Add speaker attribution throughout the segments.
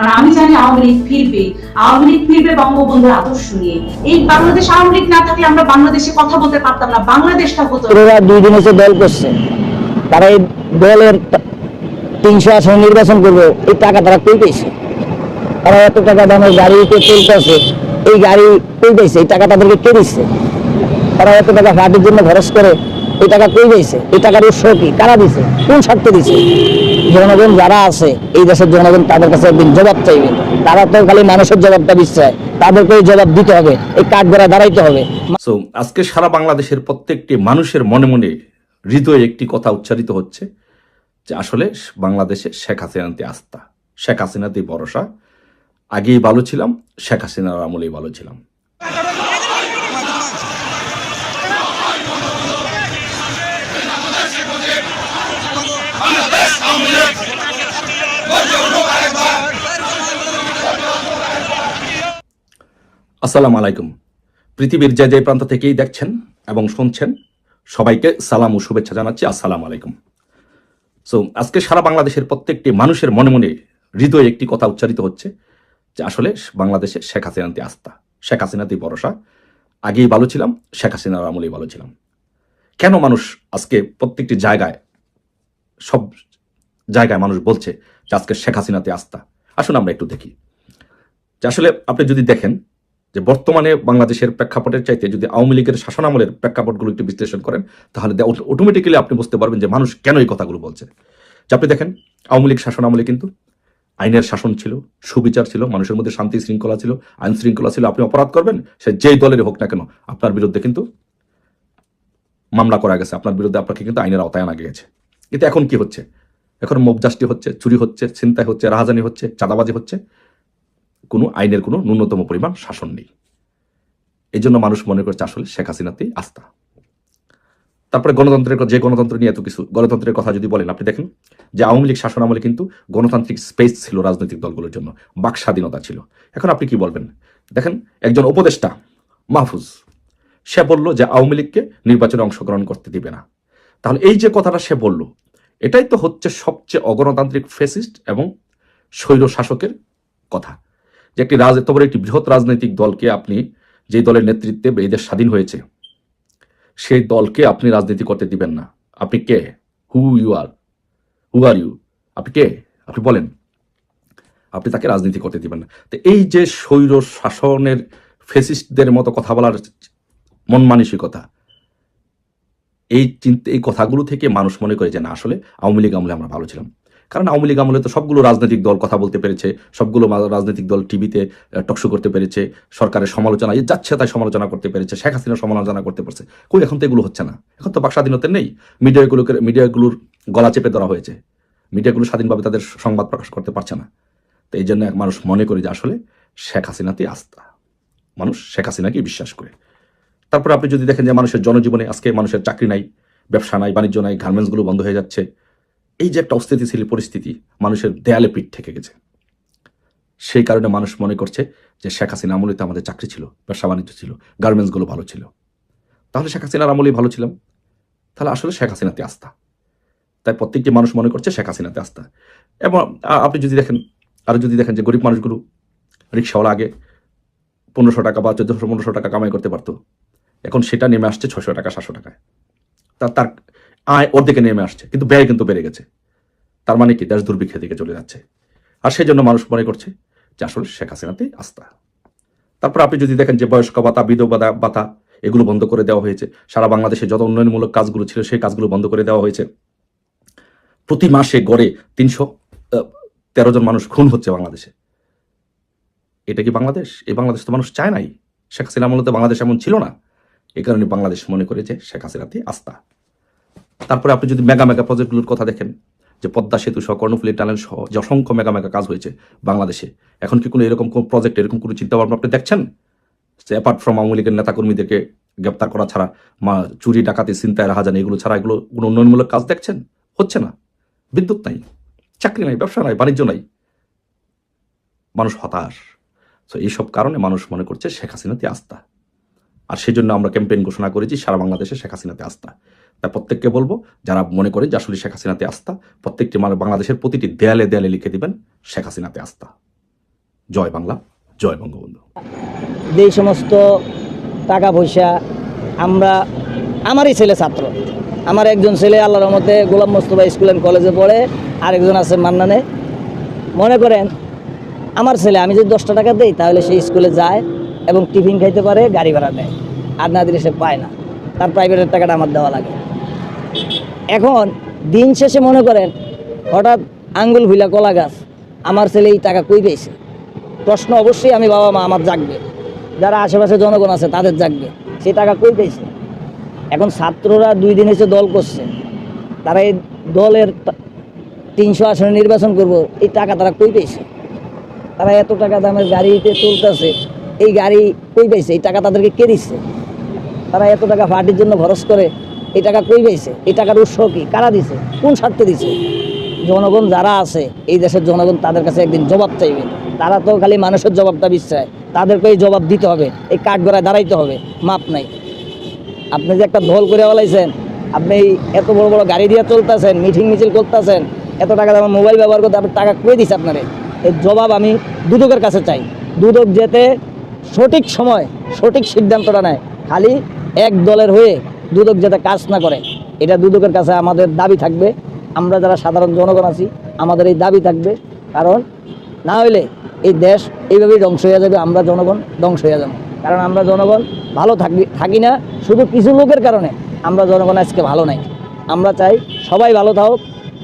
Speaker 1: কারণ আমি জানি আওয়ামী লীগ ফিরবে। আওয়ামী লীগ ফিরবে বঙ্গবন্ধুর আদর্শ নিয়ে। এই বাংলাদেশ আওয়ামী লীগ না থাকলে আমরা বাংলাদেশে কথা বলতে পারতাম না। বাংলাদেশটা হতো।
Speaker 2: দুই দিন এসে দল করছে। তারা এই দলের তিনশো নির্বাচন এই টাকা তারা পেয়েছে তারা এত টাকা দামের চলতেছে এই গাড়ি পেয়েছে এই টাকা তাদেরকে কে দিচ্ছে? তারা এত টাকা হাটের জন্য খরচ করে, এই টাকা কই পেয়েছে এই টাকার উৎস কি? কারা দিছে? কোন স্বার্থে দিছে? জনগণ যারা আছে, এই দেশের জনগণ তাদের কাছে একদিন জবাব চাইবে। তারা তো খালি মানুষের জবাবটা দিচ্ছে। তাদেরকে জবাব দিতে হবে। এই কাঠ গড়া দাঁড়াইতে হবে।
Speaker 3: আজকে সারা বাংলাদেশের প্রত্যেকটি মানুষের মনে মনে হৃদয়ে একটি কথা উচ্চারিত হচ্ছে, যে আসলে বাংলাদেশে শেখ হাসিনাতে আস্থা। শেখ হাসিনাতেই ভরসা। আগেই ভালো ছিলাম, শেখ হাসিনার আমলেই ভালো ছিলাম। আসসালামু আলাইকুম। পৃথিবীর যে যে প্রান্ত থেকেই দেখছেন এবং শুনছেন, সবাইকে সালাম ও শুভেচ্ছা জানাচ্ছি। আসসালামু আলাইকুম। সো আজকে সারা বাংলাদেশের প্রত্যেকটি মানুষের মনে মনে হৃদয়ে একটি কথা উচ্চারিত হচ্ছে যে আসলে বাংলাদেশে শেখ হাসিনাতে আস্থা, শেখ হাসিনাতেই ভরসা। আগেই ভালো ছিলাম, শেখ হাসিনার আমলেই ভালো ছিলাম। কেন মানুষ আজকে প্রত্যেকটি জায়গায়, সব জায়গায় মানুষ বলছে যে আজকে শেখ হাসিনাতে আস্থা? আসুন আমরা একটু দেখি। যে আসলে আপনি যদি দেখেন যে বর্তমানে বাংলাদেশের প্রেক্ষাপটের চাইতে যদি আওয়ামী লীগের শাসনামলের প্রেক্ষাপটগুলো একটু বিশ্লেষণ করেন, তাহলে অটোমেটিক্যালি আপনি বুঝতে পারবেন যে মানুষ কেন এই কথাগুলো বলছে। যে আপনি দেখেন, আওয়ামী লীগ শাসনামলে কিন্তু আইনের শাসন ছিল, সুবিচার ছিল, মানুষের মধ্যে শান্তি শৃঙ্খলা ছিল, আইন শৃঙ্খলা ছিল। আপনি অপরাধ করবেন, সে যেই দলেরই হোক না কেন, আপনার বিরুদ্ধে কিন্তু মামলা করা গেছে। আপনার বিরুদ্ধে আপনাকে কিন্তু আইনের আওতায় আনা গেছে কিন্তু এখন কি হচ্ছে? এখন মবজাস্টি হচ্ছে, চুরি হচ্ছে, ছিনতাই হচ্ছে, রাহাজানি হচ্ছে, চাঁদাবাজি হচ্ছে। কোনো আইনের কোনো ন্যূনতম পরিমাণ শাসন নেই। এই জন্য মানুষ মনে করছে আসলে শেখ হাসিনাতেই আস্থা। তারপরে গণতন্ত্রের যে গণতন্ত্র নিয়ে এত কিছু গণতন্ত্রের কথা যদি বলেন, আপনি দেখেন যে আওয়ামী লীগ শাসন আমলে কিন্তু গণতান্ত্রিক স্পেস ছিল রাজনৈতিক দলগুলোর জন্য, বাক স্বাধীনতা ছিল। এখন আপনি কি বলবেন? দেখেন, একজন উপদেষ্টা মাহফুজ, সে বলল যে আওয়ামী লীগকে নির্বাচনে অংশগ্রহণ করতে দিবে না। তাহলে এই যে কথাটা সে বলল, এটাই তো হচ্ছে সবচেয়ে অগণতান্ত্রিক ফেসিস্ট এবং স্বৈর শাসকের কথা। যে একটি রাজ এত একটি বৃহৎ রাজনৈতিক দলকে আপনি যে দলের নেতৃত্বে এই দেশ স্বাধীন হয়েছে, সেই দলকে আপনি রাজনীতি করতে দিবেন না। আপনি কে? Who you R who are you আপনি কে? আপনি বলেন। আপনি তাকে রাজনীতি করতে দিবেন না। তো এই যে স্বৈর শাসনের ফেসিস্টদের মতো কথা বলার মন মানসিকতা, এই চিন্তা এই কথাগুলো থেকে মানুষ মনে করে যে না, আসলে আওয়ামী লীগ আমলে আমরা ভালো ছিলাম। কারণ আওয়ামী লীগ আমলে তো সবগুলো রাজনৈতিক দল কথা বলতে পেরেছে, সবগুলো রাজনৈতিক দল টিভিতে টকশো করতে পেরেছে, সরকারের সমালোচনা যাচ্ছে তাই সমালোচনা করতে পেরেছে, শেখ হাসিনার সমালোচনা করতে পারছে। কই, এখন তো এগুলো হচ্ছে না। এখন তো বাক স্বাধীনতা নেই। মিডিয়াগুলোকে মিডিয়াগুলোর গলা চেপে ধরা হয়েছে। মিডিয়াগুলো স্বাধীনভাবে তাদের সংবাদ প্রকাশ করতে পারছে না। তো এই জন্য এক মানুষ মনে করে যে আসলে শেখ হাসিনাতেই আস্থা। মানুষ শেখ হাসিনাকেই বিশ্বাস করে। তারপরে আপনি যদি দেখেন যে মানুষের জনজীবনে আজকে মানুষের চাকরি নাই, ব্যবসা নাই, বাণিজ্য নাই গার্মেন্টসগুলো বন্ধ হয়ে যাচ্ছে এই যে একটা অস্থিতিশীল পরিস্থিতি মানুষের দেয়ালে পিঠ থেকে গেছে। সেই কারণে মানুষ মনে করছে যে শেখ হাসিনা আমলে তো আমাদের চাকরি ছিল, ব্যবসা বাণিজ্য ছিল, গার্মেন্টসগুলো ভালো ছিল। তাহলে শেখ হাসিনার আমলেই ভালো ছিলাম। তাহলে আসলে শেখ হাসিনাতে আস্থা। তাই প্রত্যেকটি মানুষ মনে করছে শেখ হাসিনাতে আস্থা। এবং আপনি যদি দেখেন আরও যদি দেখেন যে গরিব মানুষগুলো রিক্সাওয়ালা আগে পনেরোশো টাকা বা চোদ্দশো, পনেরোশো টাকা কামাই করতে পারতো। এখন সেটা নেমে আসছে ছশো টাকা, সাতশো টাকায়। তার তার আয় ওর দিকে নেমে আসছে, কিন্তু ব্যয় কিন্তু বেড়ে গেছে। তার মানে কি? দেশ দুর্ভিক্ষের দিকে চলে যাচ্ছে। আর সেই জন্য মানুষ মনে করছে যে আসলে শেখ হাসিনাতেই আস্থা। তারপর আপনি যদি দেখেন যে বয়স্ক ভাতা, বিধবা ভাতা, এগুলো বন্ধ করে দেওয়া হয়েছে। সারা বাংলাদেশে যত উন্নয়নমূলক কাজগুলো ছিল, সেই কাজগুলো বন্ধ করে দেওয়া হয়েছে। প্রতি মাসে গড়ে তিনশো তেরো জন মানুষ খুন হচ্ছে বাংলাদেশে। এটা কি বাংলাদেশ? এই বাংলাদেশ তো মানুষ চায় নাই। শেখ হাসিনা মূলত বাংলাদেশ এমন ছিল না। এ কারণে বাংলাদেশ মনে করে যে শেখ হাসিনাতে আস্থা। তারপরে আপনি যদি মেগা মেগা প্রজেক্টগুলোর কথা দেখেন, যে পদ্মা সেতু সহ, কর্ণফুলী টানেল সহ, যে অসংখ্য মেগা মেগা কাজ হয়েছে বাংলাদেশে, এখন কি কোনো এরকম কোন প্রজেক্ট এরকম কোনো চিন্তা ভাবনা আপনি দেখছেন? অ্যাপার্ট ফ্রম আওয়ামী লীগের নেতাকর্মীদেরকে গ্রেপ্তার করা ছাড়া, মা চুরি, ডাকাতি চিন্তায় রাহাজানি, এগুলো ছাড়া এগুলো কোনো উন্নয়নমূলক কাজ দেখছেন? হচ্ছে না। বিদ্যুৎ নাই, চাকরি নাই, ব্যবসা নাই, বাণিজ্য নাই। মানুষ হতাশ। তো এইসব কারণে মানুষ মনে করছে শেখ হাসিনাতে আস্থা। আর সেই জন্য আমরা ক্যাম্পেইন ঘোষণা করেছি, সারা বাংলাদেশে শেখ হাসিনাতে আস্থা। তাই প্রত্যেককে বলব, যারা মনে করে যে আসলে শেখ হাসিনাতে আস্থা, প্রত্যেকটি মানে বাংলাদেশের প্রতিটি দেয়ালে দেয়ালে লিখে দিবেন, শেখ হাসিনাতে আস্থা। জয় বাংলা, জয় বঙ্গবন্ধু।
Speaker 2: যেই সমস্ত টাকা পয়সা আমরা, আমারই ছেলে ছাত্র। আমার একজন ছেলে আল্লাহর রহমতে গোলাম মোস্তফা স্কুল অ্যান্ড কলেজে পড়ে, আরেকজন আছে মান্নানে। মনে করেন, আমার ছেলে, আমি যদি দশটা টাকা দেই, তাহলে সে স্কুলে যায় এবং টিফিন খাইতে পারে, গাড়ি ভাড়া দেয় আর না দিলে সে পায় না। তার প্রাইভেটের টাকাটা আমার দেওয়া লাগে। এখন দিন শেষে মনে করেন হঠাৎ আঙ্গুল ভুলা কলা গাছ। আমার ছেলে এই টাকা কই পেয়েছে প্রশ্ন অবশ্যই আমি বাবা মা আমার জাগবে। যারা আশেপাশে জনগণ আছে তাদের জাগবে। সেই টাকা কই পেয়েছে এখন ছাত্ররা দুই দিন এসে দল করছে। তারা এই দলের তিনশো আসনে নির্বাচন করব, এই টাকা তারা কই পেয়েছে তারা এত টাকা দামের গাড়িতে চলতেছে এই গাড়ি কই পাইছে? এই টাকা তাদেরকে কে দিচ্ছে? তারা এত টাকা পার্টির জন্য খরচ করে এই টাকা কই পাইছে? এই টাকার উৎস কি? কারা দিছে? কোন স্বার্থে দিছে? জনগণ যারা আছে, এই দেশের জনগণ তাদের কাছে একদিন জবাব চাইবে। তারা তো খালি মানুষের জবাবটা বিশ্বায় তাদেরকে এই জবাব দিতে হবে। এই কাঠগড়ায় দাঁড়াইতে হবে। মাপ নাই। আপনি যে একটা দল করে বলাইছেন, আপনি এই এত বড় বড় গাড়ি দিয়ে চলতেছেন, মিটিং মিছিল করতেছেন, এত টাকা আমার মোবাইল ব্যবহার করতে, আপনার টাকা কই দিছে আপনারে? এর জবাব আমি দুদকের কাছে চাই। দুদক যেতে সঠিক সময় সঠিক সিদ্ধান্তটা নেয়। খালি এক দলের হয়ে দুদক যাতে কাজ না করে, এটা দুদকের কাছে আমাদের দাবি থাকবে। আমরা যারা সাধারণ জনগণ আছি, আমাদের এই দাবি থাকবে। কারণ না হইলে এই দেশ এইভাবেই ধ্বংস হয়ে যাবে, আমরা জনগণ ধ্বংস হয়ে যাব। কারণ আমরা জনগণ ভালো থাকি থাকি না, শুধু কিছু লোকের কারণে আমরা জনগণ আজকে ভালো নাই। আমরা চাই সবাই ভালো থাকুক,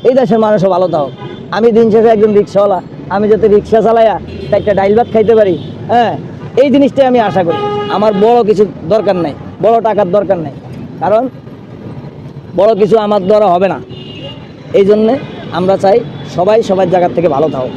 Speaker 2: এই দেশের মানুষও ভালো থাকুক। আমি দিন শেষে একজন রিক্সাওয়ালা, আমি যাতে রিক্সা চালাইয়া তা একটা ডাইল ভাত খাইতে পারি হ্যাঁ এই জিনিসটাই আমি আশা করি। আমার বড় কিছু দরকার নাই, বড় টাকার দরকার নাই। কারণ বড় কিছু আমার দ্বারা হবে না। এই জন্যে আমরা চাই সবাই সবার জায়গার থেকে ভালো থাকুক।